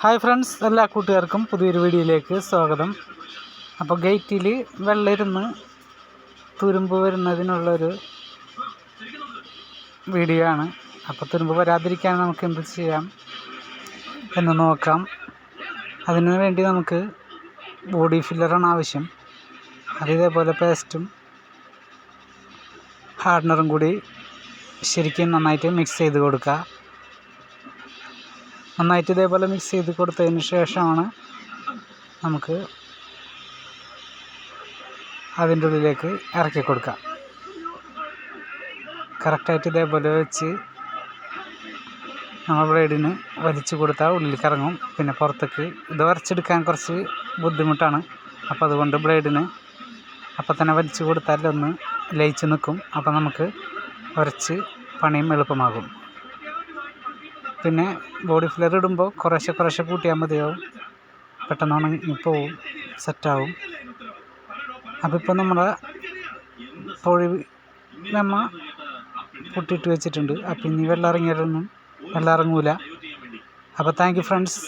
Hi friends എല്ലാ കൂട്ടുകാർക്കും പുതിയൊരു വീഡിയോയിലേക്ക് സ്വാഗതം. അപ്പോൾ ഗേറ്റിൽ വെള്ളരുന്ന് തുരുമ്പ് വരുന്നതിനുള്ളൊരു വീഡിയോ ആണ്. അപ്പോൾ തുരുമ്പ് വരാതിരിക്കാൻ നമുക്ക് എന്ത് ചെയ്യാം എന്ന് നോക്കാം. അതിനു വേണ്ടി നമുക്ക് ബോഡി ഫില്ലറാണ് ആവശ്യം. അത് പേസ്റ്റും ഹാർഡ്നറും കൂടി ശരിക്കും നന്നായിട്ട് മിക്സ് ചെയ്ത് കൊടുക്കുക നന്നായിട്ട് ഇതേപോലെ മിക്സ് ചെയ്ത് കൊടുത്തതിന് ശേഷമാണ് നമുക്ക് അതിന്റെ ഉള്ളിലേക്ക് ഇറക്കി കൊടുക്കാം കറക്റ്റായിട്ട് ഇതേപോലെ വെച്ച് നമ്മൾ ബ്ലേഡിന് വലിച്ചു കൊടുത്താൽ ഉള്ളിൽ കറങ്ങും. പിന്നെ പുറത്തേക്ക് ഇത് വരച്ചെടുക്കാൻ കുറച്ച് ബുദ്ധിമുട്ടാണ്. അപ്പോൾ അതുകൊണ്ട് ബ്ലേഡിന് അപ്പോൾ തന്നെ വലിച്ചു കൊടുത്താൽ ഒന്ന് ലയിച്ച് നിൽക്കും. അപ്പോൾ നമുക്ക് വരച്ച് പണിയും എളുപ്പമാകും. പിന്നെ ബോഡി ഫില്ലർ ഇടുമ്പോൾ കുറേശ്ശെ കുറേശ്ശെ കൂട്ടിയാൽ മതിയാവും. പെട്ടെന്ന് ഉണങ്ങി പോവും സെറ്റാവും അപ്പോൾ ഇപ്പോൾ നമ്മുടെ പൊഴി നമ്മ പൊട്ടിയിട്ട് വെച്ചിട്ടുണ്ട്. അപ്പോൾ ഇനി വെള്ളം ഇറങ്ങിയാലൊന്നും വെള്ളം ഇറങ്ങൂല. അപ്പോൾ താങ്ക് യു ഫ്രണ്ട്സ്